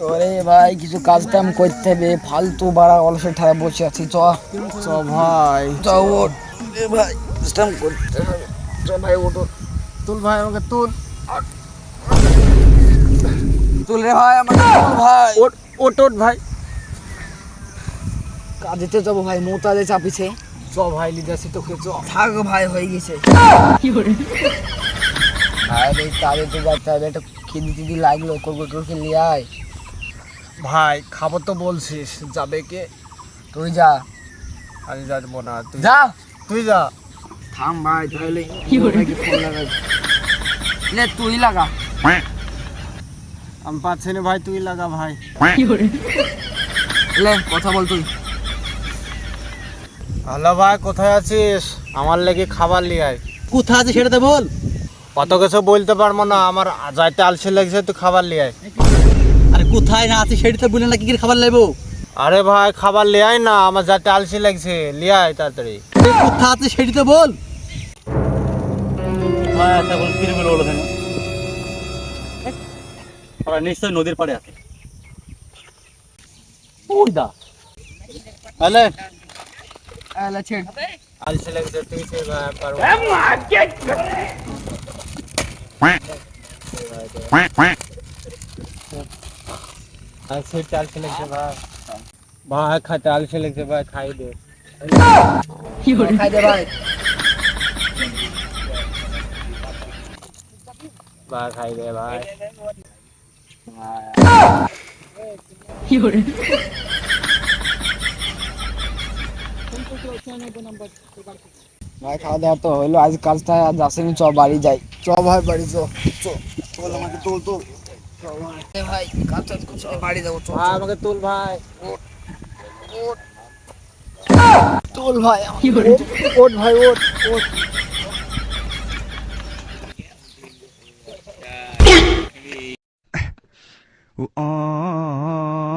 চলে ভাই কিছু কাজ কাম করতে হবে। ফালতু বাড়া অলসের ঠায় বসে আছি চ। চ ভাই। চ এ ভাই কাজ করতে হবে। চ ভাই। তুল ভাই আমাকে তুল। তুল রে ভাই আমাকে তুল ভাই। ওট ওট ওট ভাই। কাজেতে যাব ভাই মোতাজে চাপিছে। চ ভাই লিদাসি তোকে চ। থাক ভাই হয়ে গেছে। আরে কাজে তো যাইতে হবে একটা খিদি টিদি লাগল করব করকে নিয়ে আয়। ভাই খাব তো বলছিস যাবে কে? তুই যা। আমি যাব না তুই যা। তুই যা। থাম ভাই তাহলে ফোন লাগাই। লে তুই লাগা। আমি পাচ্ছি না ভাই তুই লাগা ভাই। লে কথা বল তুই। হ্যালো ভাই কোথায় আছিস? আমার লেগে খাবার লিয়ে আয়। কোথা আছে সেটা তো বল। কত কিছু বলতে পারব না আমার যাইতে আলসে লাগছে তুই খাবার লিয়ে আয়। আরে কোথায় না আছে সেটা তো বলে না কি করে খাবার লাগবো আরে ভাই খাবার লিয়ে আয় না আমার যাতে আলসে লাগছে লিয়ে আয় তাড়াতাড়ি। তুই কোথা আছে সেটা তো বল। হ্যাঁ বলো কেন ওরা নিশ্চয় নদীর পাড়ে আছে। ওই দা। এলা ছেড় আলসে লাগছে তুই সে ভাই পারব আলসে আলসে লাগছে ভাই ভাই খাতে আলসে লাগছে ভাই খাই দে খাই দে ভাই ভাই খাই দে ভাই ভাই খাওয়া দাওয়া তো হলো আজ কাজটা আজ আসেনি চ বাড়ি যাই। চ ভাই বাড়ি চ। চ চল আমাকে তোল তোল। এ ভাই কাজ টাজ করছে? বাড়ি যাব চ ভাই আমাকে তুল ভাই। তোল ভাই ওট ভাই ওট ওট Ooh, ah,